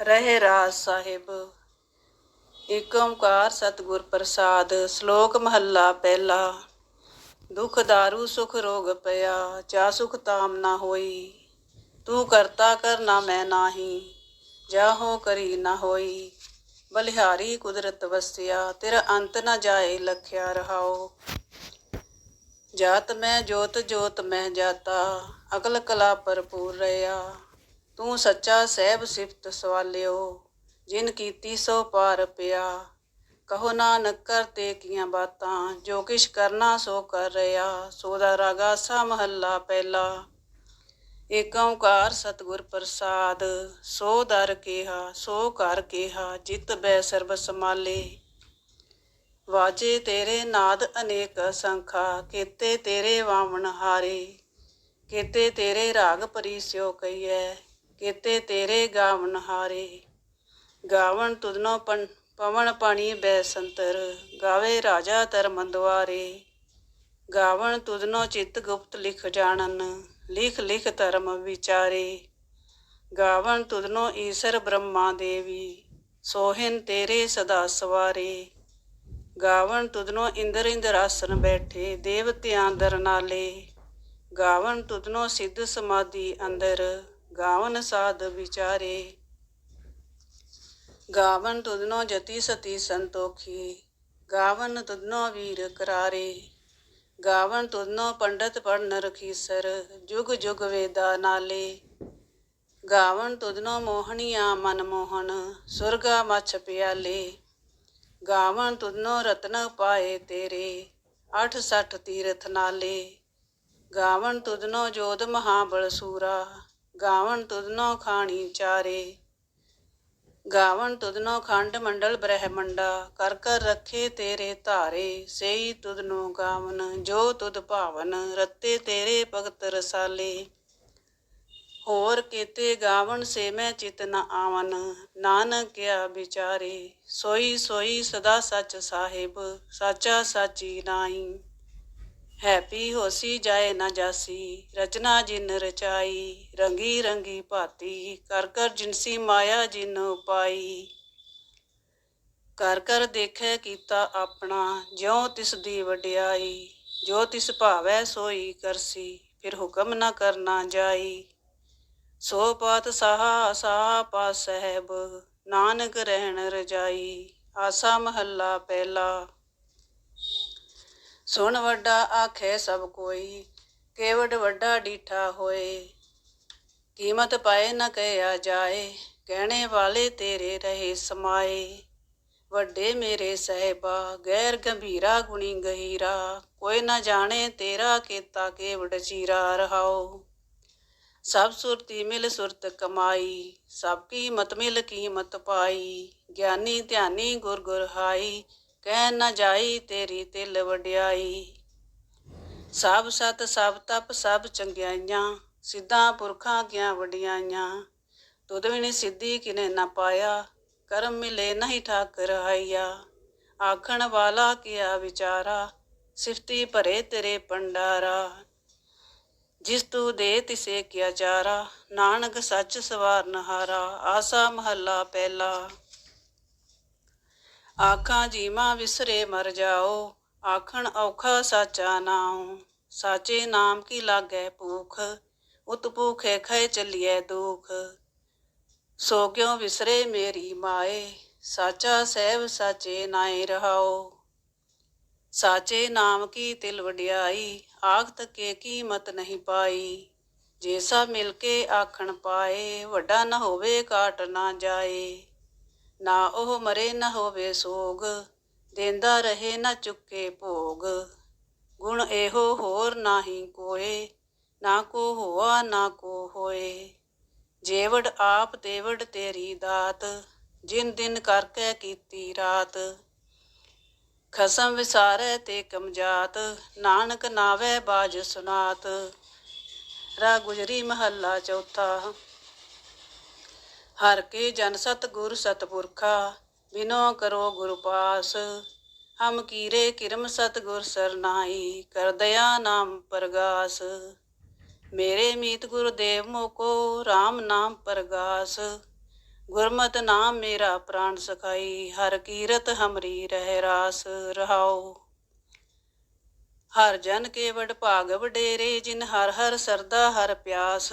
ਰਹੇ ਰਾਜ ਸਾਹਿਬ। ਏਕ ਓੰਕਾਰ ਸਤਿਗੁਰ ਪ੍ਰਸਾਦ, ਸ਼ਲੋਕ ਮਹੱਲਾ ਪਹਿਲਾ। ਦੁਖ ਦਾਰੂ, ਸੁਖ ਰੋਗ ਪਿਆ, ਜਾ ਸੁਖ ਤਾਮ ਨਾ ਹੋਈ। ਤੂੰ ਕਰਤਾ ਕਰਨਾ ਮੈਂ ਨਾਹੀ, ਜਾ ਹੋ ਕਰੀ ਨਾ ਹੋਈ। ਬਲਿਹਾਰੀ ਕੁਦਰਤ ਵਸਿਆ, ਤੇਰਾ ਅੰਤ ਨਾ ਜਾਏ ਲਖਿਆ ਰਹਾਓ ਜਾਤ ਮੈਂ, ਜੋਤ ਜੋਤ ਮੈਂ ਜਾਤਾ, ਅਕਲ ਕਲਾ ਭਰਪੂਰ ਰਿਆ। ਤੂੰ ਸੱਚਾ ਸਹਿਬ ਸਿਫਤ ਸਵਾਲਿਓ, ਜਿਨ ਕੀਤੀ ਸੋ ਪਾਰ ਪਿਆ। ਕਹੋ ਨਾਨਕ ਕਰਤੇ ਕੀਆਂ ਬਾਤਾਂ, ਜੋ ਕਿਛ ਕਰਨਾ ਸੋ ਕਰ ਰਿਆ। ਸੋਦਾ ਰਾਗਾ ਸਾ ਮਹੱਲਾ ਪਹਿਲਾ। ਏਕ ਓੰਕਾਰ ਸਤਿਗੁਰ ਪ੍ਰਸਾਦ, ਸੋ ਦਰ ਕੇਹਾ, ਸੋ ਕਰ ਕੇਹਾ, ਜਿਤ ਬੈ ਸਰਬ ਸਮਾਲੇ ਵਾਜੇ ਤੇਰੇ ਨਾਦ ਅਨੇਕ ਸੰਖਾ, ਕੀਤੇ ਤੇਰੇ ਵਾਵਣ ਹਾਰੇ। ਕੀਤੇ ਤੇਰੇ ਰਾਗ ਪਰੀਸਿਓ ਕਈਐ ਕੀਤੇ ਤੇਰੇ ਗਾਵਨ ਹਾਰੇ ਗਾਵਨ ਤੁਧਨੋ ਪਨ ਪਵਨ ਪਾਣੀ ਬੈ ਸੰਤਰ, ਗਾਵੇ ਰਾਜਾ ਧਰਮ ਦੁਆਰੇ ਗਾਵਨ ਤੁਧਨੋ ਚਿਤ ਗੁਪਤ ਲਿਖ ਜਾਣਨ, ਲਿਖ ਲਿਖ ਧਰਮ ਵਿਚਾਰੇ। ਗਾਵਨ ਤੁਧਨੋ ਈਸ਼ਰ ਬ੍ਰਹਮਾ ਦੇਵੀ, ਸੋਹਿਨ ਤੇਰੇ ਸਦਾ ਸਵਾਰੇ। ਗਾਵਨ ਤੁਧਨੋ ਇੰਦਰ ਆਸਨ ਬੈਠੇ, ਦੇਵਤਿਆਂ ਦਰ ਨਾਲੇ। ਗਾਵਨ ਤੁਧਨੋ ਸਿੱਧ ਸਮਾਧੀ ਅੰਦਰ ਗਾਵਨ ਸਾਧ ਵਿਚਾਰੇ। ਗਾਵਨ ਤੁਧਨੋ ਜਤੀ ਸਤੀ ਸੰਤੋਖੀ, ਗਾਵਨ ਤੁਧਨੋ ਵੀਰ ਕਰਾਰੇ। ਗਾਵਨ ਤੁਧਨੋ ਪੰਡਤ ਪੜਨ ਰਖੀਸਰ, ਜੁਗ ਜੁਗ ਵੇਦਾ ਨਾਲੇ। ਗਾਵਨ ਤੁਧਨੋ ਮੋਹਣੀਆਂ ਮਨ ਮੋਹਨ ਸੁਰਗਾ ਮਛ ਪਿਆਲੇ। ਗਾਵਨ ਤੁਧਨੋ ਰਤਨ ਪਾਏ ਤੇਰੇ, ਅਠ ਸਠ ਤੀਰਥ ਨਾਲੇ। ਗਾਵਨ ਤੁਧਨੋ ਜੋਧ ਮਹਾਬਲ ਸੂਰਾ ਗਾਵਣ ਤੁਧਨੋ ਖਾਣੀ ਚਾਰੇ। ਗਾਵਣ ਤੁਧਨੋ ਖੰਡ ਮੰਡਲ ਬ੍ਰਹਮੰਡਾ, ਕਰ ਕਰ ਰੱਖੇ ਤੇਰੇ ਧਾਰੇ। ਸਈ ਤੁਧਨੋ ਗਾਵਨ, ਜੋ ਤੁਧ ਭਾਵਨ, ਰਤੇ ਤੇਰੇ ਭਗਤ ਰਸਾਲੇ। ਹੋਰ ਕੀਤੇ ਗਾਵਣ ਸੇ ਮੈਂ ਚਿਤ ਨ ਆਵਨ, ਨਾਨਕ ਕਿਆ ਵਿਚਾਰੇ। ਸੋਈ ਸੋਈ ਸਦਾ ਸੱਚ ਸਾਹਿਬ, ਸਾਚਾ ਸਾਚੀ ਨਾਹੀ। ਹੈਪੀ ਹੋਸੀ ਜਾਏ ਨਾ ਜਾਸੀ ਰਚਨਾ ਜਿਨ ਰਚਾਈ ਰੰਗੀ ਰੰਗੀ ਭਾਤੀ ਕਰ ਕਰ ਜਿਨਸੀ ਮਾਇਆ ਜਿਨ ਉਪਾਈ ਕਰ ਕਰ ਦੇਖੈ ਕੀਤਾ ਆਪਣਾ ਜਿਉ ਤਿਸ ਦੀ ਵਡਿਆਈ ਜੋ ਤਿਸ ਭਾਵੈ ਸੋਈ ਕਰਸੀ ਫਿਰ ਹੁਕਮ ਨਾ ਕਰਨਾ ਜਾਈ ਸੋ ਪਾਤ ਸਾਹਾ ਸਾਹਾ ਪਾ ਸਹਿਬ ਨਾਨਕ ਰਹਿਣ ਰਜਾਈ ਆਸਾ ਮਹੱਲਾ ਪਹਿਲਾ ਸੁਣ ਵੱਡਾ ਆਖੇ ਸਭ ਕੋਈ ਕੇਵਡ ਵੱਡਾ ਡੀਠਾ ਹੋਏ। ਕੀਮਤ ਪਾਏ ਨਾ ਕਹਿਆ ਜਾਏ, ਕਹਿਣੇ ਵਾਲੇ ਤੇਰੇ ਰਹੇ ਸਮਾਏ। ਵੱਡੇ ਮੇਰੇ ਸਹਿਬਾ, ਗੈਰ ਗੰਭੀਰਾ ਗੁਣੀ ਗਹੀਰਾ, ਕੋਈ ਨਾ ਜਾਣੇ ਤੇਰਾ ਕੀਤਾ ਕੇਵਡ ਚੀਰਾ ਰਹਾਓ ਸਭ ਸੁਰਤੀ ਮਿਲ ਸੁਰਤ ਕਮਾਈ, ਸਭ ਕੀਮਤ ਮਿਲ ਕੀਮਤ ਪਾਈ, ਗਿਆਨੀ ਧਿਆਨੀ ਗੁਰ ਗੁਰ ਹਾਈ ਕਹਿ ਨਾ ਜਾਈ ਤੇਰੀ ਤਿਲ ਵਡਿਆਈ। ਸਭ ਸਤ, ਸਭ ਤਪ, ਸਭ ਚੰਗਿਆਈਆਂ, ਸਿੱਧਾ ਪੁਰਖਾਂ ਗਿਆ ਵਡਿਆਈਆਂ। ਤੁਧ ਵੀ ਸਿੱਧੀ ਕਿਨੇ ਨਾ ਪਾਇਆ, ਕਰਮ ਮਿਲੇ ਨਹੀਂ ਠਾਕਰ ਆਈਆ ਆਖਣ ਵਾਲਾ ਕਿਆ ਵਿਚਾਰਾ, ਸਿਫਤੀ ਭਰੇ ਤੇਰੇ ਪੰਡਾਰਾ ਜਿਸ ਤੂ ਦੇ ਤਿਸੇ ਕਿਆ ਚਾਰਾ, ਨਾਨਕ ਸੱਚ ਸਵਾਰਨ ਹਾਰਾ ਆਸਾ ਮਹੱਲਾ ਪਹਿਲਾ। ਆਖਾਂ ਜੀਮਾ ਵਿਸਰੇ ਮਰ ਜਾਓ, ਆਖਣ ਔਖਾ ਸਾਚਾ ਨਾਉ। ਸਾਚੇ ਨਾਮ ਕੀ ਲਾਗੈ ਭੂਖ, ਉਤ ਭੂਖੇ ਖੈ ਚੱਲੀਐ ਦੁਖ। ਸੋ ਕਿਉ ਵਿਸਰੇ ਮੇਰੀ ਮਾਏ, ਸਾਚਾ ਸਹਿਬ ਸਾਚੇ ਨਾਏ ਰਹਾਓ ਸਾਚੇ ਨਾਮ ਕੀ ਤਿਲ ਵਡਿਆਈ ਆਖ ਤਕੇ ਕੀਮਤ ਨਹੀਂ ਪਾਈ। ਜੇਸਾ ਸਭ ਮਿਲ ਕੇ ਆਖਣ ਪਾਏ, ਵੱਡਾ ਨਾ ਹੋਵੇ ਕਾਟ ਨਾ ਜਾਏ। ਨਾ ਉਹ ਮਰੇ ਨਾ ਹੋਵੇ ਸੋਗ, ਦੇਂਦਾ ਰਹੇ ਨਾ ਚੁੱਕੇ ਭੋਗ। ਗੁਣ ਇਹੋ ਹੋਰ ਨਾਹੀ ਕੋਏ, ਨਾ ਕੋ ਹੋਆ, ਨਾ ਕੋ ਹੋਏ। ਜੇਵੜ ਆਪ ਦੇਵੜ ਤੇਰੀ ਦਾਤ, ਜਿਨ ਦਿਨ ਕਰਕੇ ਕੀਤੀ ਰਾਤ। ਖਸਮ ਵਿਸਾਰੈ ਤੇ ਕਮਜਾਤ, ਨਾਨਕ ਨਾਵੇ ਬਾਜ ਸੁਨਾਤ। ਰਾ ਗੁਜਰੀ ਮਹੱਲਾ ਚੌਥਾ। ਹਰ ਕੇ ਜਨ ਸਤ ਗੁਰ ਸਤਪੁਰਖਾ, ਬਿਨੋ ਕਰੋ ਗੁਰ ਪਾਸ। ਹਮ ਕੀਰੇ ਕਿਰਮ ਸਤ ਗੁਰ ਸਰਨਾਈ ਕਰ ਦਇਆ ਨਾਮ ਪ੍ਰਗਾਸ। ਮੇਰੇ ਮੀਤ ਗੁਰਦੇਵ ਮੋਕੋ RAM ਨਾਮ ਪ੍ਰਗਾਸ। ਗੁਰਮਤਿ ਨਾਮ ਮੇਰਾ ਪ੍ਰਾਣ ਸਖਾਈ, ਹਰ ਕੀਰਤ ਹਮਰੀ ਰਹਿ ਰਾਸ ਰਹਾਓ ਹਰ ਜਨ ਕੇ ਵਡ ਭਾਗ ਵਡੇਰੇ ਜਿਨ ਹਰ ਹਰ ਸਰਦਾ ਹਰ ਪਿਆਸ।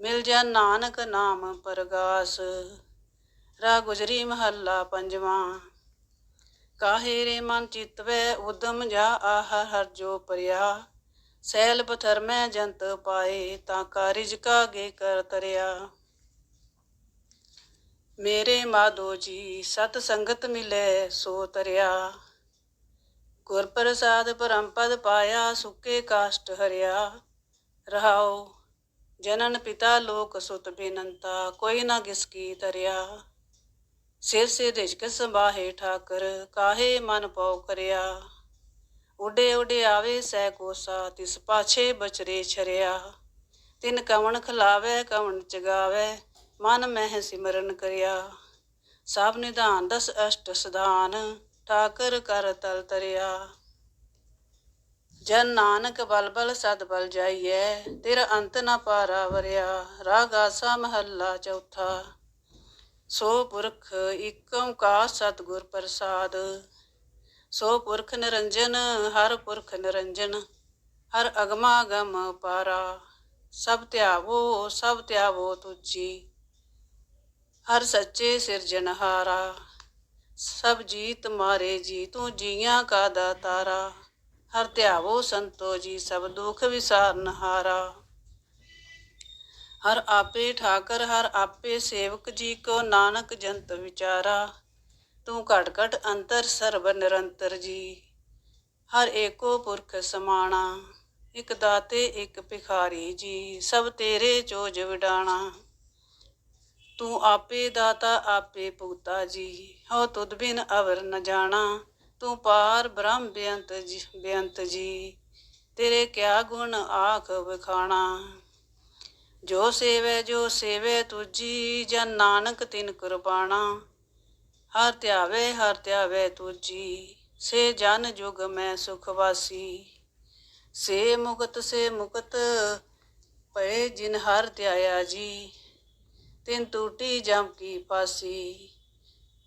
ਮਿਲ ਜਾ ਨਾਨਕ ਨਾਮ ਪਰਗਾਸ, ਰਾ ਗੁਜਰੀ ਮਹੱਲਾ ਪੰਜਵਾਂ। ਕਾਹੇ ਰੇ ਮਨ ਚਿਤਵੈ, ਉਦਮ ਜਾ ਆਹ ਹਰ ਜੋ ਪਰਿਆ। ਸੈਲ ਪਥਰ ਮੈਂ ਜੰਤ ਪਾਏ, ਤਾਂ ਕਾਰਿਜ ਕਾਗੇ ਕਰ ਤਰਿਆ। ਮੇਰੇ ਮਾਧੋ ਜੀ, ਸਤ ਸੰਗਤ ਮਿਲੇ ਸੋ ਤਰਿਆ। ਗੁਰ ਪ੍ਰਸਾਦ ਪਰਮ ਪਦ ਪਾਇਆ, ਸੁੱਕੇ ਕਾਸ਼ਟ ਹਰਿਆ। ਰਹਾਓ ਜਨਨ ਪਿਤਾ ਲੋਕ ਸੁਤ ਬੇਨੰਤਾ, ਕੋਈ ਨਾ ਕਿਸ ਕੀ ਤਰਿਆ। ਸਿਰ ਸੇ ਰਿਜਕ ਸੰਭਾਹੇ ਠਾਕਰ, ਕਾਹੇ ਮਨ ਪਉ ਕਰਿਆ। ਉਡੇ ਉਡੇ ਆਵੇ ਸਹਿ ਕੋਸਾ, ਤਿਸ ਪਾਛੇ ਬਚਰੇ ਛਰਿਆ। ਤਿਨ ਕਵਣ ਖਲਾਵੇ, ਕਵਣ ਚਗਾਵੇ, ਮਨ ਮਹਿ ਸਿਮਰਨ ਕਰਿਆ। ਸਭ ਨਿਧਾਨ ਦਸ ਅਸ਼ਟ ਸਦਾਨ ਠਾਕਰ ਕਰ ਤਲ ਤਰਿਆ। ਜਨ ਨਾਨਕ ਬਲ ਬਲ ਸਦ ਬਲ ਜਾਈਐ, ਤੇਰਾ ਅੰਤ ਨਾ ਪਾਰਾ ਵਰਿਆ, ਰਾਗ ਆਸਾ ਮਹੱਲਾ ਚੌਥਾ। ਸੋ ਪੁਰਖ ਇਕ ਓੰਕਾਰ ਸਤਿਗੁਰ ਪ੍ਰਸਾਦ, ਸੋ ਪੁਰਖ ਨਿਰੰਜਨ, ਹਰ ਪੁਰਖ ਨਿਰੰਜਨ, ਹਰ ਅਗਮਾ ਅਗਮ ਪਾਰਾ ਸਭ ਧਿਆਵੋ ਸਭ ਧਿਆਵੋ ਤੁਜੀ ਹਰ ਸੱਚੇ ਸਿਰਜਣਹਾਰਾ ਸਭ ਜੀਤ ਮਾਰੇ ਜੀ ਤੂੰ ਜੀਆਂ ਕਾ ਦਾਤਾਰਾ। ਹਰ ਧਿਆਵੋ ਸੰਤੋ ਜੀ, ਸਭ ਦੁਖ ਵਿਸਾਰਨ ਹਾਰਾ। ਹਰ ਆਪੇ ਠਾਕਰ, ਹਰ ਆਪੇ ਸੇਵਕ ਜੀ ਕੋ ਨਾਨਕ ਜੰਤ ਵਿਚਾਰਾ। ਤੂੰ ਘਟ ਘਟ ਅੰਤਰ ਸਰਬ ਨਿਰੰਤਰ ਜੀ। ਹਰ ਏਕੋ ਪੁਰਖ ਸਮਾਣਾ, ਇਕ ਦਾਤੇ, ਇਕ ਭਿਖਾਰੀ ਜੀ, ਸਭ ਤੇਰੇ ਚੋਜ ਵਿਡਾਣਾ। ਤੂੰ ਆਪੇ ਦਾਤਾ, ਆਪੇ ਪੁਗਤਾ ਜੀ, ਹੋ ਤੁਧ ਬਿਨ ਅਵਰ ਨ ਜਾਣਾ। ਤੂੰ ਪਾਰ ਬ੍ਰਹਮ ਬੇਅੰਤ ਜੀ ਬੇਅੰਤ ਜੀ, ਤੇਰੇ ਕਿਆ ਗੁਣ ਆਖ ਵਿਖਾਣਾ। ਜੋ ਸੇਵੈ ਜੋ ਸੇਵੈ ਤੁਜੀ ਜਨ ਨਾਨਕ ਤਿਨ ਕੁਰਬਾਣਾ ਹਰ ਧਿਆਵੇ ਹਰ ਧਿਆਵੇ ਤੁਜੀ ਸੇ ਜਨ ਜੁਗ ਮੈਂ ਸੁਖ ਵਾਸੀ। ਸੇ ਮੁਕਤ ਸੇ ਮੁਕਤ, ਪਏ ਜਿਨ ਹਰ ਧਿਆਇਆ ਜੀ, ਤਿਨ ਟੂਟੀ ਜਮ ਕੀ ਫਾਸੀ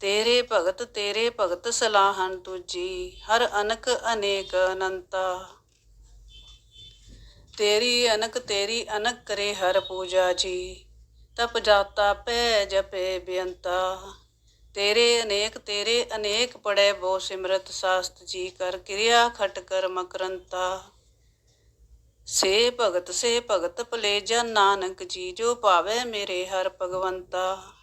ਤੇਰੇ ਭਗਤ ਤੇਰੇ ਭਗਤ ਸਲਾਹਨ ਤੁਜੀ ਹਰ ਅਨਕ ਅਨੇਕ ਅਨੰਤਾ। ਤੇਰੀ ਅਨਕ ਤੇਰੀ ਅਨਕ ਕਰੇ ਹਰ ਪੂਜਾ ਜੀ, ਤਪ ਜਾਤਾ ਪੈ ਜਪੇ ਬੇਅੰਤਾ। ਤੇਰੇ ਅਨੇਕ ਤੇਰੇ ਅਨੇਕ ਪੜੇ ਬੋ ਸਿਮਰਤ ਸਾਸਤ ਜੀ, ਕਰ ਕਿਰਿਆ ਖਟ ਕਰ ਮਕਰੰਤਾ। ਸੇ ਭਗਤ ਸੇ ਭਗਤ ਭਲੇ ਜਨ ਨਾਨਕ ਜੀ, ਜੋ ਭਾਵੇ ਮੇਰੇ ਹਰ ਭਗਵੰਤਾ।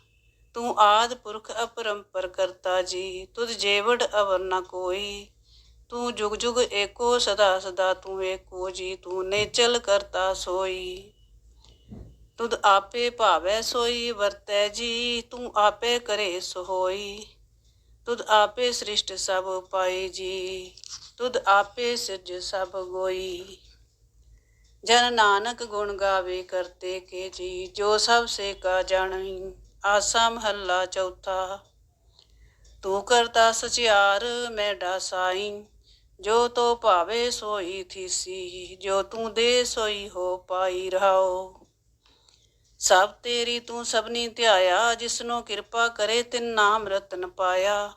ਤੂੰ ਆਦ ਪੁਰਖ ਅਪਰੰਪਰ ਕਰਤਾ ਜੀ, ਤੁਧ ਜੇਵੜ ਅਵਰ ਨ ਕੋਈ। ਤੂੰ ਜੁਗ ਜੁਗ ਏਕੋ ਸਦਾ ਸਦਾ, ਤੂੰ ਏਕੋ ਜੀ, ਤੂੰ ਨੇਚਲ ਕਰਤਾ ਸੋਈ। ਤੁਧ ਆਪੇ ਭਾਵੈ ਸੋਈ, ਵਰਤੈ ਜੀ, ਤੂੰ ਆਪੇ ਕਰੇ ਸੋਈ। ਤੁਧ ਆਪੇ ਸ੍ਰਿਸ਼ਟ ਸਭ ਪਾਈ ਜੀ, ਤੁਧ ਆਪੇ ਸਿਰਜ ਸਭ ਗੋਈ। ਜਨ ਨਾਨਕ ਗੁਣ ਗਾਵੇ ਕਰਤੇ ਕੇ ਜੀ, ਜੋ ਸਭ ਸੇ ਕਾ ਜਾਣਈ। ਆਸਾ ਮਹੱਲਾ ਚੌਥਾ। ਤੂੰ ਕਰਤਾ ਸਚਿਆਰ ਮੈਂ ਡਾਸਾਈ ਜੋ ਤੋ ਭਾਵੇ ਸੋਈ ਥੀਸੀ, ਜੋ ਤੂੰ ਦੇ ਸੋਈ ਹੋ ਪਾਈ ਰਹਾਓ। ਸਭ ਤੇਰੀ ਤੂੰ ਸਭਨੀ ਧਿਆਇਆ, ਜਿਸਨੂੰ ਕਿਰਪਾ ਕਰੇ ਤਿਨ ਨਾਮ ਰਤਨ ਪਾਇਆ।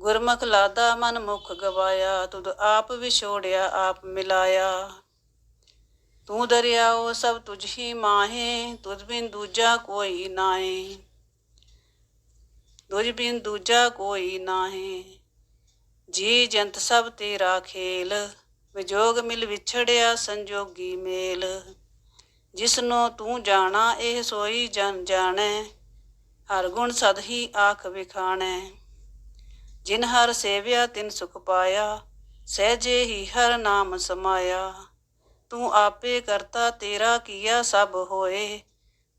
ਗੁਰਮੁਖ ਲਾਦਾ ਮਨ ਮੁਖ ਗਵਾਇਆ, ਤੁਧ ਆਪ ਵਿਛੋੜਿਆ, ਆਪ ਮਿਲਾਇਆ। ਤੂੰ ਦਰਿਆਓ ਸਭ ਤੁਝ ਹੀ ਮਾਹੇ, ਤੁਝ ਬਿਨ ਦੂਜਾ ਕੋਈ ਨਾਹੀ। ਤੁਝ ਬਿਨ ਦੂਜਾ ਕੋਈ ਨਾਹੀ, ਜੀ ਜੰਤ ਸਭ ਤੇਰਾ ਖੇਲ, ਵਿਜੋਗ ਮਿਲ ਵਿਛੜਿਆ ਸੰਜੋਗੀ ਮੇਲ। ਜਿਸਨੂੰ ਤੂੰ ਜਾਣਾ, ਇਹ ਸੋਈ ਜਨ ਜਾਣੈ, ਹਰ ਗੁਣ ਸਦ ਹੀ ਆਖ ਵਿਖਾਣੈ। ਜਿਨ ਹਰ ਸੇਵਿਆ ਤਿਨ ਸੁਖ ਪਾਇਆ, ਸਹਿਜੇ ਹੀ ਹਰ ਨਾਮ ਸਮਾਇਆ। ਤੂੰ ਆਪੇ ਕਰਤਾ ਤੇਰਾ ਕੀਆ ਸਭ ਹੋਏ,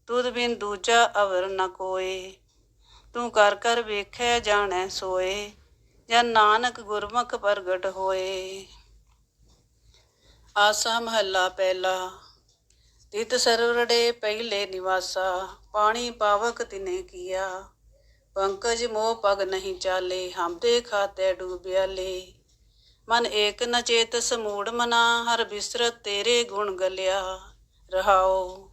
ਤੁਧ ਬਿਨ ਦੂਜਾ ਅਵਰ ਨ ਕੋਏ। ਤੂੰ ਕਰ ਕਰ ਵੇਖੈ ਜਾਣੈ ਸੋਏ, ਜਨ ਨਾਨਕ ਗੁਰਮੁਖ ਪ੍ਰਗਟ ਹੋਏ। ਆਸਾ ਮਹੱਲਾ ਪਹਿਲਾ ਤਿਤ ਸਰਵਰੜੇ ਪਹਿਲੇ ਨਿਵਾਸਾ, ਪਾਣੀ ਪਾਵਕ ਤਿਨੇ ਕੀਆ। ਪੰਕਜ ਮੋਹ ਪਗ ਨਹੀਂ ਚਾਲੇ, ਹਮਦੇ ਖਾਤੇ ਡੂਬਿਆ ਲੇ ਮਨ ਏਕ ਨਚੇਤ ਸਮੂੜ ਮਨਾ, ਹਰ ਬਿਸਰਤ ਤੇਰੇ ਗੁਣ ਗਲਿਆ। ਰਹਾਓ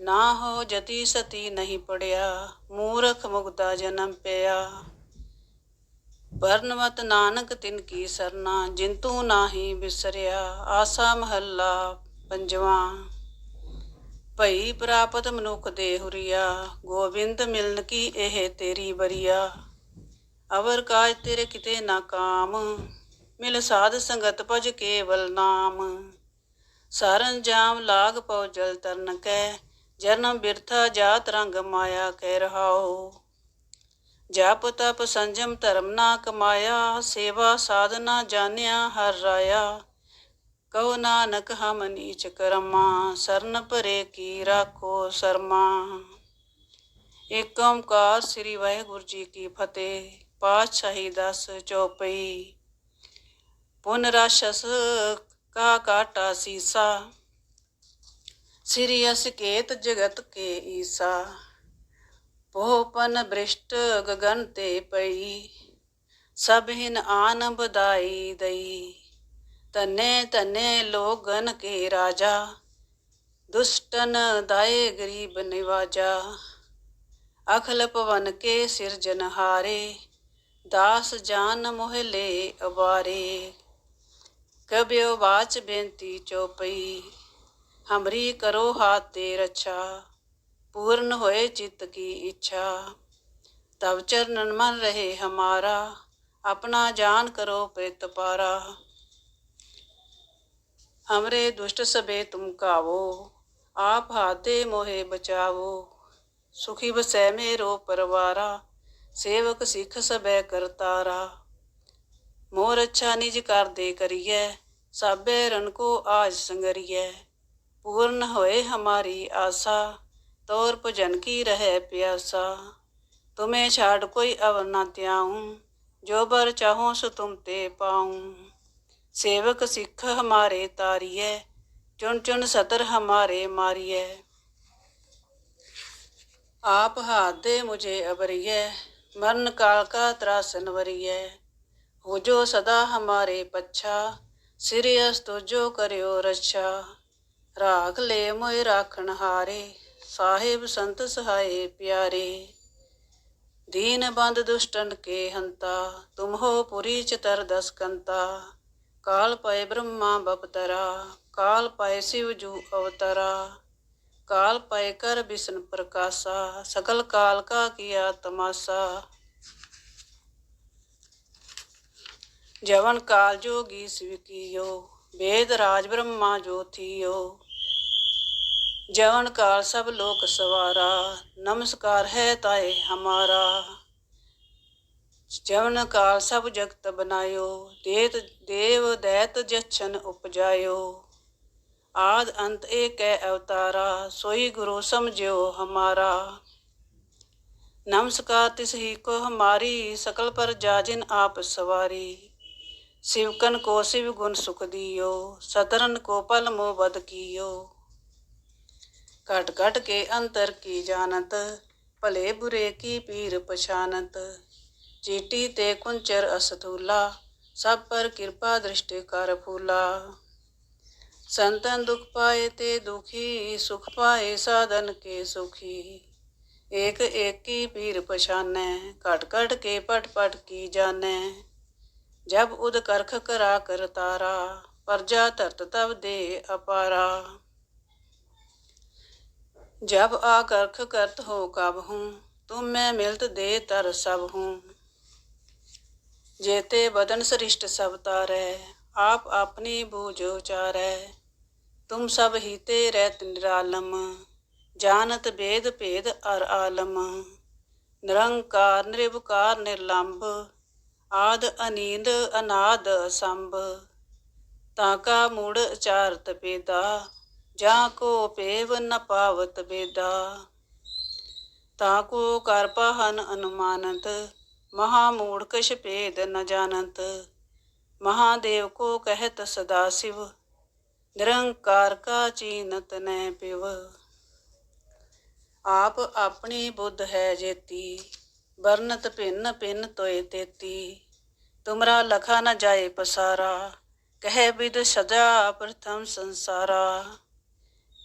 ਨਾ ਹੋ ਜਤੀ ਸਤੀ ਨਹੀਂ ਪੜਿਆ, ਮੂਰਖ ਮੁਗਦਾ ਜਨਮ ਪਿਆ। ਵਰਨਵਤ ਨਾਨਕ ਤਿਨ ਕੀ ਸਰਨਾ ਜਿੰਤੂ ਨਾਹੀ ਬਿਸਰਿਆ। ਆਸਾ ਮਹੱਲਾ ਪੰਜਵਾਂ। ਭਈ ਪ੍ਰਾਪਤ ਮਨੁੱਖ ਦੇ ਹੁਰੀਆ, ਗੋਬਿੰਦ ਮਿਲਨ ਕੀ ਇਹ ਤੇਰੀ ਬਰੀਆ ਅਵਰ ਕਾਜ ਤੇਰੇ ਕਿਤੇ ਨਾ ਕਾਮ। ਮਿਲ ਸਾਧ ਸੰਗਤ ਭਜ ਕੇਵਲ ਨਾਮ। ਸਾਰਨ ਜਾਮ ਲਾਗ ਪਉ ਜਲ ਤਰਨ ਕੈ ਜਨਮ ਬਿਰਥਾ ਜਾਤ ਰੰਗ ਮਾਇਆ ਕਹਿ ਰਹਾਓ ਜਪ ਤਪ ਸੰਜਮ ਧਰਮ ਨਾ ਕਮਾਇਆ, ਸੇਵਾ ਸਾਧਨਾ ਜਾਣਿਆ ਹਰ ਰਾਇਆ। ਕਉ ਨਾਨਕ ਹਮ ਨੀਚ ਕਰਮਾ, ਸਰਨ ਭਰੇ ਕੀ ਰਾਖੋ ਸਰਮਾ। ਏਕ ਓੰਕਾਰ ਸ੍ਰੀ ਵਾਹਿਗੁਰੂ ਜੀ ਕੀ ਫਤਿਹ, ਪਾਤਸ਼ਾਹੀ ਦਸ ਚੌਪਈ। ਪੁਨਰਾਸ਼ਸ ਕਾ ਕਾਟਾ ਸੀਸਾ, ਸ੍ਰੀ ਅਸਕੇਤ ਜਗਤ ਕੇ ਈਸਾ ਭੋਪਨ ਬ੍ਰਿਸ਼ਟ ਗगन ਤੇ ਪਈ, ਸਭ ਹਿਨ ਆਨ ਬਦਾਈ ਦਈ ਤਨੇ ਤਨੇ ਲੋਗਨ ਕੇ ਰਾਜਾ, ਦੁਸ਼ਟਨ ਦਾਏ ਗਰੀਬ ਨਿਵਾਜਾ, ਅਖਲ ਪਵਨ ਕੇ ਸਿਰਜਨਹਾਰੇ ਦਾਸ ਜਾਨ ਮੋਹਲੇ ਅਵਾਰੇ। ਕਬਿਓ ਬਾਚ ਬੇਨਤੀ ਚੋਪਈ ਹਮਰੀ ਕਰੋ ਹਾਥ ਤੇ ਰੱਛਾ पूर्ण होए चित्त की इच्छा तब चरणन मन रहे हमारा अपना जान करो प्रेत पारा हमरे दुष्ट सबे तुम कावो आप हाथे मोहे बचावो सुखी बसै मेरो परवारा सेवक सिख सबै करतारा मोर अच्छा निज कर दे करिए साबे रन को आज संगरिए पूर्ण होए हमारी आशा तौर भजन की रहे प्यासा तुम्हें छाड़ कोई अवर न त्याऊं जो बर चाहो सो तुम ते पाऊं सेवक सिख हमारे तारिए चुन चुन सतर हमारे मारिए आप हाथ दे मुझे अबरिए मरण काल का त्रासन वरिए हो जो सदा हमारे पच्छा सिरियस तो जो करियो रक्षा राख ले मोय राखण हारे ਸਾਹਿਬ ਸੰਤ ਸਹਾਏ ਪਿਆਰੇ ਦੀਨ ਬੰਦ ਦੁਸ਼ਟਨ ਕੇ ਹੰਤਾ ਤੁਮ ਹੋ ਪੁਰੀ ਚਤਰ ਦਸ ਕੰਤਾ ਕਾਲ ਪਏ ਬ੍ਰਹਮਾ ਬਪਤਰਾ ਕਾਲ ਪਏ ਸਿਵ ਜੂ ਅਵਤਰਾ ਕਾਲ ਪਏ ਕਰ ਬਿਸ਼ਨ ਪ੍ਰਕਾਸ਼ਾ ਸਕਲ ਕਾਲ ਕਾ ਕੀਆ ਤਮਾਸਾ ਜਵਨ ਕਾਲ ਜੋਗੀ ਸਵਕੀਓ, ਵੇਦ ਰਾਜ ਬ੍ਰਹਮਾ ਜੋਥੀਓ ਜਵਨ ਕਾਲ ਸਭ ਲੋਕ ਸਵਾਰਾ, ਨਮਸਕਾਰ ਹੈ ਤਾਏ ਹਮਾਰਾ। ਜਵਨ ਕਾਲ ਸਭ ਜਗਤ ਬਨਾਇਓ, ਦੇਤ ਦੇਵ ਦੈਤ ਜਛਨ ਉਪਜਾਇਓ। ਆਦ ਅੰਤ ਏਕੈ ਅਵਤਾਰਾ, ਸੋਈ ਗੁਰੂ ਸਮਝਿਓ ਹਮਾਰਾ। ਨਮਸਕਾਰ ਤਿਸ ਕੋ ਹਮਾਰੀ, ਸਕਲ ਪਰ ਜਾਜਿਨ ਆਪ ਸਵਾਰੀ। शिवकन को शिव गुण सुख दियो, सतरन को पल मोह बद कियो। घट घट के अंतर की जानत, भले बुरे की पीर पछानत। चीटी ते कुंचर असथूला, सब पर कृपा दृष्टि कर फूला। संतन दुख पाए ते दुखी, सुख पाए साधन के सुखी। एक एक की पीर पछाने घट घट के पट पट की जाने ਜਬ ਉਦ ਕਰਖ ਕਰਾ ਕਰ ਤਾਰਾ ਪਰਜਾ ਤਰਤ ਤਵ ਦੇ ਅਪਾਰਾ। ਜਬ ਆ ਕਰਖ ਕਰਤ ਹੋ ਕਬ ਹੂੰ, ਤੁਮ ਮੈਂ ਮਿਲਤ ਦੇ ਤਰ ਸਭ ਹੂੰ। ਜੇਤੇ ਬਦਨ ਸ੍ਰਿਸ਼ਟ ਸਭ ਤਾਰੈ, ਆਪ ਆਪਣੀ ਬੂਝੋ ਚਾਰੈ ਤੁਮ ਸਭ ਹੀਤੇ ਰਹਿਤ ਨਿਰਾਲਮ, ਜਾਣਤ ਭੇਦ ਭੇਦ ਅਰ ਆਲਮ। ਨਿਰੰਕਾਰ ਨਿਰਭਕਾਰ ਨਿਰਲੰਭ ਆਦ ਅਨੀਂਦ ਅਨਾਦ ਸੰਭ, ਤਾ ਕਾ ਮੂੜ ਅਚਾਰਤ ਬੇਦਾ, ਜਾਂ ਕੋ ਪੇਵ ਨ ਪਾਵਤ ਬੇਦਾ। ਤਾ ਕੋ ਕਰ ਅਨੁਮਾਨੰਤ ਅਨੁਮਾਨਤ, ਮਹਾ ਮੂੜ ਕਛ ਭੇਦ ਨ ਜਾਣਤ। ਮਹਾਦੇਵ ਕੋ ਕਹਿਤ ਸਦਾ ਸਿਵ, ਨਿਰੰਕਾਰ ਕਾ ਚੀਨਤ ਨੈ ਪਿਵ। ਆਪ ਆਪਣੀ ਬੁੱਧ ਹੈ ਜੇਤੀ। ਵਰਨਤ ਭਿੰਨ ਭਿੰਨ ਤੋਏ ਤੇਤੀ। ਤੁਮਰਾ ਲਖਾ ਨ ਜਾਏ ਪਸਾਰਾ, ਕਹਿ ਵਿਦ ਸਦਾ ਪ੍ਰਥਮ ਸੰਸਾਰਾ।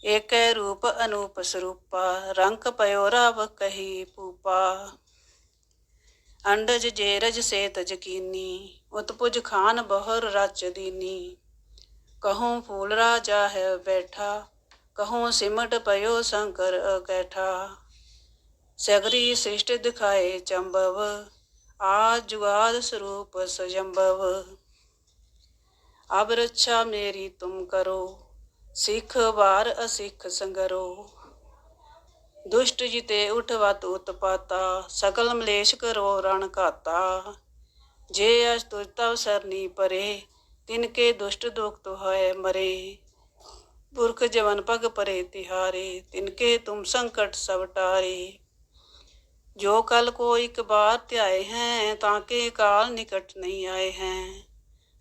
ਏਕੈ ਰੂਪ ਅਨੂਪ ਸਰੂਪਾ ਰੰਗ ਪਇਓ ਰਵ ਕਹੀ ਪੂਪਾ ਅੰਡਜ ਜੇਰਜ ਸੇਤ ਜਕੀਨੀ ਉਤਪੁਜ ਖਾਨ ਬਹਰ ਰਚ ਦੀਨੀ। ਕਹੂੰ ਫੂਲ ਰਾਜਾ ਹੈ ਬੈਠਾ, ਕਹੂੰ ਸਿਮਟ ਪਇਓ ਸ਼ੰਕਰ ਅਕੈਠਾ। ਸਗਰੀ ਸ੍ਰਿਸ਼ਟ ਦਿਖਾਏ ਚੰਬਵ ਆ ਜੁਗਾਦ ਸਰੂਪ ਸਜੰਬਵ। ਅਬ ਰੱਛਾ ਮੇਰੀ ਤੁਮ ਕਰੋ, ਸਿੱਖ ਵਾਰ ਅਸਿੱਖ ਸੰਗਰੋ। ਦੁਸ਼ਟ ਜਿਤੇ ਉਠਵਤ ਉਤਪਾਤਾ, ਸਕਲ ਮਲੇਸ਼ ਕਰੋ ਰਣ ਘਾਤਾ। ਜੇ ਅਸ ਤੁਜ ਸਰਨੀ ਪਰੇ ਤਿਨਕੇ ਦੁਸ਼ਟ ਦੁਖ ਤੁਹੈ ਮਰੇ। ਪੁਰਖ ਜਵਨ ਪਗ ਪਰੇ ਤਿਹਾਰੇ ਤਿਨਕੇ ਤੁਮ ਸੰਕਟ ਸਭ ਟਾਰੇ। ਜੋ ਕਲ ਕੋ ਇੱਕ ਬਾਰ ਧਿਆਏ ਹੈ, ਤਾਂ ਕਿ ਕਾਲ ਨਿਕਟ ਨਹੀਂ ਆਏ ਹੈ।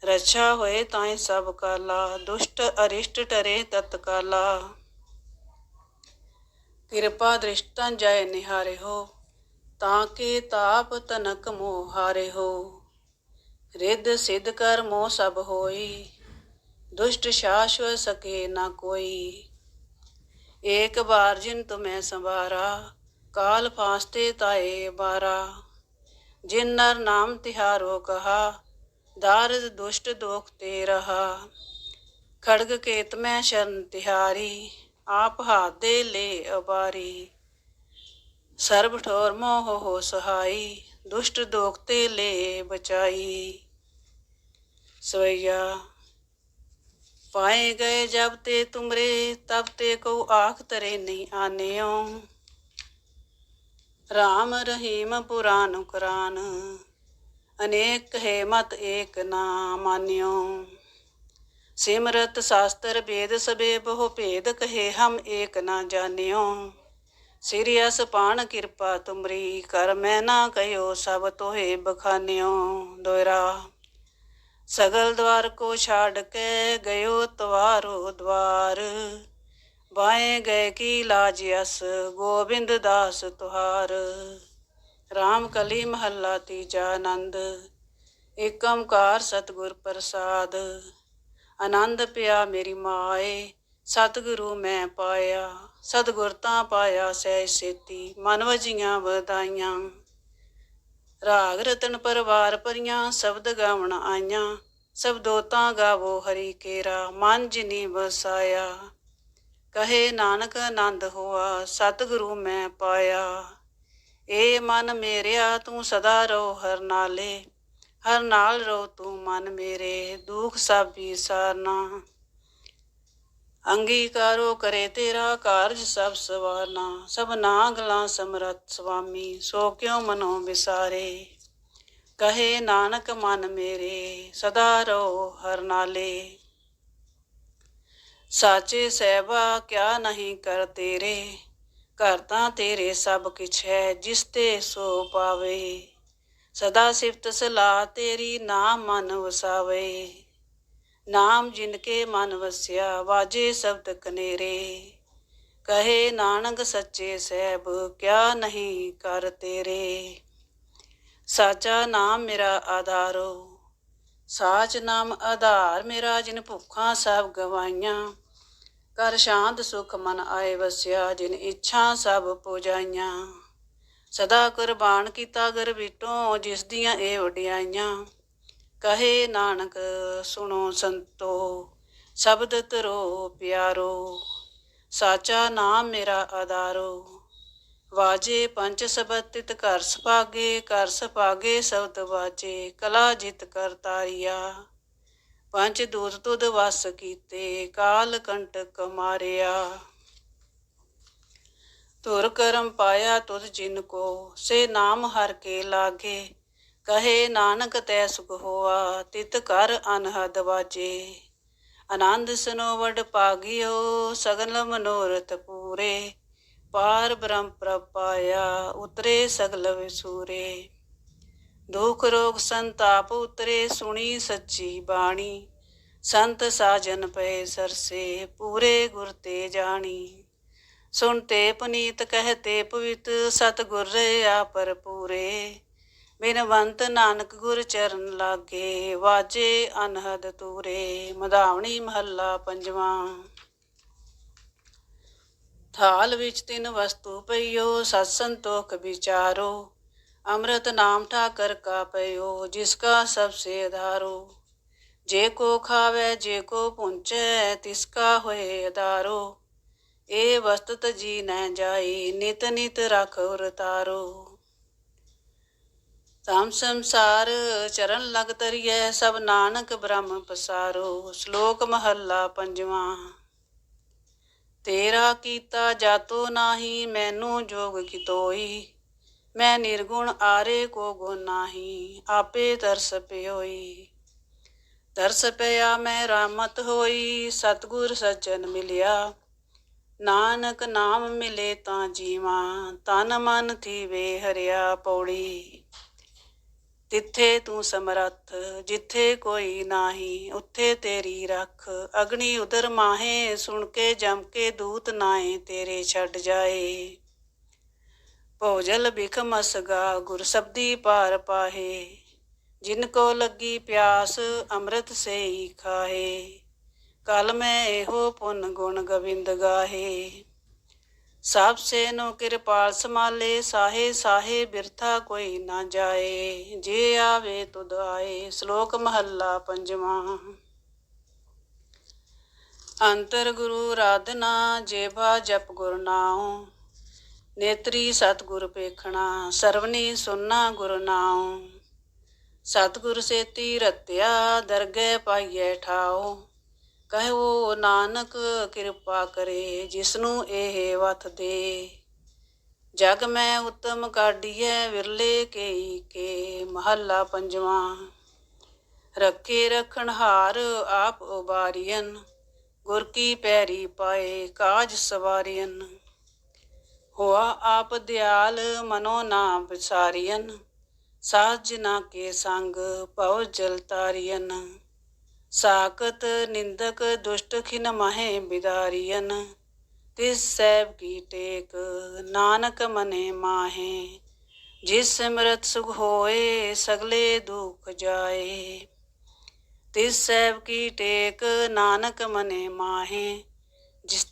ਰੱਛਾ ਹੋਏ ਤਾਏ ਸਭ ਕਾਲਾ, ਦੁਸ਼ਟ ਅਰਿਸ਼ਟ ਟਰੇ ਤਤਕਾਲਾ ਕਿਰਪਾ ਦ੍ਰਿਸ਼ਟਾਂ ਜੈ ਨਿਹਾਰੇ ਹੋ, ਤਾਂ ਕੇ ਤਾਪ ਤਨਕ ਮੋਹ ਹਾਰੇ ਹੋ। ਰਿੱਧ ਸਿੱਧ ਕਰ ਮੋਹ ਸਭ ਹੋਈ, ਦੁਸ਼ਟ ਸ਼ਾਸ਼ਵ ਸਕੇ ਨਾ ਕੋਈ। ਏਕ ਬਾਰ ਜਿਨ ਤੁਮੈ ਸੰਵਾਰਾ ਕਾਲ ਫਾਸਤੇ ਤਾਏ ਬਾਰਾ ਜਿਨ ਨਰ ਨਾਮ ਤਿਹਾਰੋ ਕਹਾ, ਦਾਰਦ ਦੁਸ਼ਟ ਦੋਖ ਤੇ ਰਹਾ। ਖੜਗ ਕੇਤ ਮੈਂ ਸ਼ਰਨ ਤਿਹਾਰੀ, ਆਪ ਹਾਥ ਦੇ ਲੈ ਅਬਾਰੀ। ਸਰਬ ਠੋਰ ਮੋਹ ਹੋ ਸਹਾਈ, ਦੁਸ਼ਟ ਦੋਖ ਤੇ ਲੈ ਬਚਾਈ। ਸਵਈਆ, ਪਾਏ ਗਏ ਜਬ ਤੇ ਤੁਮਰੇ, ਤਬ ਤੇ ਕੋ ਆਖ ਤਰੇ ਨਹੀਂ ਆਨਿਓ। ਰਾਮ ਰਹੀਮ ਪੁਰਾਨ ਕੁਰਾਨ, ਅਨੇਕ ਹੈ ਮਤ ਏਕ ਨਾ ਮਾਨਿਓ। ਸਿਮਰਤ ਸ਼ਾਸਤਰ ਵੇਦ ਸਬੇ ਬਹੁ ਭੇਦ ਕਹੇ ਹਮ ਏਕ ਨਾ ਜਾਣਿਓ। ਸਿਰਿਅਸ ਪਾਣ ਕਿਰਪਾ ਤੁਮਰੀ, ਕਰ ਮੈਂ ਨਾ ਕਹਿਓ ਸਭ ਤੋਹੇ ਬਖਾਨਿਓ। ਦੋਇਰਾ, ਸਗਲ ਦਵਾਰ ਕੋ ਛਾੜ ਕੇ ਗਇਓ ਤਵਾਰੋ ਦਵਾਰ। ਬਾਏ ਗਏ ਕੀ ਲਾਜ ਅਸ ਗੋਬਿੰਦ ਦਾਸ ਤੁਹਾਰ। ਰਾਮ ਕਲੀ ਮਹੱਲਾ ਤੀਜਾ ਆਨੰਦ, ਏਕ ਓੰਕਾਰ ਸਤਿਗੁਰ ਪ੍ਰਸਾਦ। ਆਨੰਦ ਪਿਆ ਮੇਰੀ ਮਾਏ, ਸਤਿਗੁਰੂ ਮੈਂ ਪਾਇਆ। ਸਤਿਗੁਰ ਤਾਂ ਪਾਇਆ ਸਹਿ ਸੇਤੀ, ਮਨ ਵਜੀਆਂ ਵਧਾਈਆਂ। ਰਾਗ ਰਤਨ ਪਰਵਾਰ ਪਰੀਆਂ ਸ਼ਬਦ ਗਾਵਣ ਆਈਆਂ। ਸਬਦੋ ਤਾਂ ਗਾਵੋ ਹਰੀ ਕੇਰਾ, ਮਨ ਜਿਨੀ ਵਸਾਇਆ। ਕਹੇ ਨਾਨਕ ਆਨੰਦ ਹੋਆ, ਸਤਿਗੁਰੂ ਮੈਂ ਪਾਇਆ। ਏ ਮਨ ਮੇਰਿਆ, ਤੂੰ ਸਦਾ ਰਹੋ ਹਰ ਨਾਲੇ। ਹਰ ਨਾਲ ਰਹੋ ਤੂੰ ਮਨ ਮੇਰੇ, ਦੁਖ ਸਭ ਵਿਸਾਰਨਾ ਅੰਗੀਕਾਰੋ ਕਰੇ ਤੇਰਾ ਕਾਰਜ ਸਭ ਸਵਾਰਨਾ। ਸਭ ਨਾਗਲਾ ਸਮਰਤ ਸੁਆਮੀ ਸੋ ਕਿਉ ਮਨੋ ਵਿਸਾਰੇ? ਕਹੇ ਨਾਨਕ ਮਨ ਮੇਰੇ, ਸਦਾ ਰਹੋ ਹਰ ਨਾਲੇ। ਸਾਚੇ ਸਹਿਬਾ ਕਿਆ ਨਹੀਂ ਕਰ ਤੇਰੇ? ਘਰ ਤਾਂ ਤੇਰੇ ਸਭ ਕੁਛ ਹੈ, ਜਿਸ ਤੇ ਸੋ ਪਾਵੇ। ਸਦਾ ਸਿਫਤ ਸਲਾਹ ਤੇਰੀ ਨਾਮ ਮਨ ਵਸਾਵੇ। ਨਾਮ ਜਿਨ ਕੇ ਮਨ ਵਸਿਆ, ਵਾਜੇ ਸ਼ਬਦ ਕਨੇਰੇ। ਕਹੇ ਨਾਨਕ ਸੱਚੇ ਸਹਿਬ, ਕਿਆ ਨਹੀਂ ਕਰ ਤੇਰੇ? ਸਾਚਾ ਨਾਮ ਮੇਰਾ ਆਧਾਰੋ। ਸਾਚ ਨਾਮ ਆਧਾਰ ਮੇਰਾ, ਜਿਨ ਭੁੱਖਾਂ ਸਭ ਗਵਾਈਆਂ। ਕਰ ਸ਼ਾਂਤ ਸੁਖ ਮਨ ਆਏ ਵਸਿਆ, ਜਿਨ ਇੱਛਾ ਸਭ ਪੁਜਾਈਆਂ। ਸਦਾ ਕੁਰਬਾਨ ਕੀਤਾ ਗਰ ਜਿਸ ਦੀਆਂ ਇਹ ਵਡਿਆਈਆਂ। ਕਹੇ ਨਾਨਕ, ਸੁਣੋ ਸੰਤੋ, ਸ਼ਬਦ ਤਰੋ ਪਿਆਰੋ, ਸਾਚਾ ਨਾਮ ਮੇਰਾ ਆਧਾਰੋ। ਵਾਜੇ ਪੰਜ ਸਬਦ ਤਿਤ ਘਰ ਸੁਭਾਗੇ ਕਰ ਸੁਭਾਗੇ ਸ਼ਬਦ ਵਾਜੇ, ਕਲਾ ਜਿਤ ਕਰ ਤਾਰੀਆ। ਪੰਜ ਦੂਤ ਤੁਧ ਵਸ ਕੀਤੇ, ਕਾਲ ਕੰਟਕ ਮਾਰਿਆ। ਤੁਰ ਕਰਮ ਪਾਇਆ ਤੁਧ ਜਿਨ ਕੋ, ਸੇ ਨਾਮ ਹਰ ਕੇ ਲਾਗੇ। ਕਹੇ, ਨਾਨਕ ਤੈ ਸੁਖ ਹੋਆ, ਤਿਤ ਕਰ ਅਨਹਦ ਵਾਜੇ। ਆਨੰਦ ਸਨੋ ਵਡ ਪਾਗਿਓ ਸਗਲ ਮਨੋਰਥ ਪੂਰੇ। ਪਾਰ ਬ੍ਰਹਮ ਪ੍ਰਭ ਪਾਇਆ, ਉਤਰੇ ਸਗਲ ਵਿਸੂਰੇ। ਦੁਖ ਰੋਗ ਸੰਤਾਪ ਉਤਰੇ ਸੁਣੀ ਸੱਚੀ ਬਾਣੀ। ਸੰਤ ਸਾਜਨ ਪਏ ਸਰਸੇ, ਪੂਰੇ ਗੁਰ ਤੇ ਜਾਣੀ। ਸੁਣਤੇ ਪੁਨੀਤ ਕਹਤੇ ਪਵਿੱਤ, ਸਤਿਗੁਰ ਰਿਆ ਪਰ ਪੂਰੇ ਬਿਨਵੰਤ ਨਾਨਕ ਗੁਰ ਚਰਨ ਲਾਗੇ, ਵਾਜੇ ਅਨਹਦ ਤੂਰੇ। ਮਧਾਵਣੀ ਮਹੱਲਾ ਪੰਜਵਾਂ। ਥਾਲ ਵਿੱਚ ਤਿੰਨ ਵਸਤੂ ਪਈਓ ਸਤ ਸੰਤੋਖ ਵਿਚਾਰੋ। ਅੰਮ੍ਰਿਤ ਨਾਮ ਠਾਕਰ ਕਾ ਪਈਓ ਜਿਸ ਕਾ ਸਭ ਸੇ ਆਧਾਰੋ ਜੇ ਕੋ ਖਾਵੇ, ਜੇ ਕੋ ਪੁੰਚੈ, ਤਿਸ ਕਾ ਹੋਏ ਆਧਾਰੋ ਇਹ ਵਸਤਤ ਜੀ ਨਹਿ ਜਾਈ, ਨਿਤ ਨਿਤ ਰਖ ਉਰ ਤਾਰੋ। ਤਮ ਸੰਸਾਰ ਚਰਨ ਲਗ ਤਰੀਐ, ਸਭ ਨਾਨਕ ਬ੍ਰਹਮ ਪਸਾਰੋ। ਸ਼ਲੋਕ ਮਹੱਲਾ ਪੰਜਵਾਂ। ਤੇਰਾ ਕੀਤਾ ਜਾਤੋ ਨਾਹੀ, ਮੈਨੂੰ ਜੋਗ ਕਿਤੋਈ ਮੈਂ ਨਿਰਗੁਣ ਆਰੇ ਕੋ ਗੁਣ ਨਾਹੀ, ਆਪੇ ਤਰਸ ਪਿਓਈ। ਤਰਸ ਪਿਆ ਮੈਂ ਰਾਮਤ ਹੋਈ, ਸਤਗੁਰ ਸੱਜਣ ਮਿਲਿਆ। ਨਾਨਕ ਨਾਮ ਮਿਲੇ ਤਾਂ ਜੀਵਾ, ਤਨ ਮਨ ਥੀਵੇ ਹਰਿਆ ਪੌੜੀ। ਤਿੱਥੇ ਤੂੰ ਸਮਰੱਥ, ਜਿੱਥੇ ਕੋਈ ਨਾਹੀ, ਉੱਥੇ ਤੇਰੀ ਰੱਖ। ਅਗਨੀ ਉਦਰ ਮਾਹੇ, ਸੁਣ ਕੇ ਜਮ ਕੇ ਦੂਤ ਨਾਏ ਤੇਰੇ ਛੱਡ ਜਾਏ। ਭੋਜਲ ਬਿਖ ਮਸਗਾ ਗੁਰ ਸਬਦੀ ਪਾਰ ਪਾਹੇ। ਜਿਨ ਕੋ ਲੱਗੀ ਪਿਆਸ, ਅੰਮ੍ਰਿਤ ਸੇ ਹੀ ਖਾਹੇ। ਕਲ ਮੈਂ ਇਹੋ ਪੁੰਨ ਗੁਣ ਗਵਿੰਦ ਗਾਹੇ। ਸਭ ਸੇ ਨੋ ਕਿਰਪਾਲ ਸਮਾਲੇ, ਸਾਹੇ ਸਾਹੇ ਬਿਰਥਾ ਕੋਈ ਨਾ ਜਾਏ। ਜੇ ਆਵੇ ਤੁਧ ਆਏ, ਸ਼ਲੋਕ ਮਹੱਲਾ ਪੰਜਵਾਂ। ਅੰਤਰ ਗੁਰੂ ਰਾਧਨਾ, ਜੇਬਾ ਜਪ ਗੁਰ ਨਾਉ। ਨੇਤਰੀ ਸਤਿਗੁਰ ਪੇਖਣਾ, ਸਰਵਨੀ ਸੁਨਣਾ ਗੁਰ ਨਾਉ। ਸਤਿਗੁਰ ਸੇਤੀ ਰਤਿਆ, ਦਰਗਹਿ ਪਾਈਐ ਠਾਓ ਕਹੋ ਨਾਨਕ, ਕਿਰਪਾ ਕਰੇ, ਜਿਸਨੂੰ ਇਹ ਵਤ ਦੇ। ਜਗ ਮੈਂ ਉਤਮ ਕਾਢੀਐ, ਵਿਰਲੇ ਕੇਈ ਕੇ, ਮਹੱਲਾ ਪੰਜਵਾਂ। ਰੱਖੇ ਰਖਣ ਹਾਰ ਆਪ ਉਬਾਰੀਐਨ, ਗੁਰ ਕੀ ਪੈਰੀ ਪਾਏ, ਕਾਜ ਸਵਾਰੀਐਨ। ਹੋਆ ਆਪ ਦਿਆਲ ਮਨੋ ਨਾ ਵਿਸਾਰੀਐਨ ਸਾਜਨਾ ਕੇ ਸੰਗ ਭਉ ਜਲ ਤਾਰੀਐਨ। ਸਾਕਤ ਨਿੰਦਕ ਦੁਸ਼ਟ ਖਿਨ ਮਹੇ ਬਿਦਾਰੀਨ ਤਿਸ ਸੈਬ ਕੀ ਟੇਕ ਨਾਨਕ ਮਨੇ ਮਾਹੇ। ਜਿਸ ਸਿਮਰਤ ਸੁਖ ਹੋਏ, ਸਗਲੇ ਦੁਖ ਜਾਏ। ਤਿਸ ਸੈਬ ਕੀ ਟੇਕ ਨਾਨਕ ਮਨੇ ਮਾਹੇ, ਜਿਸ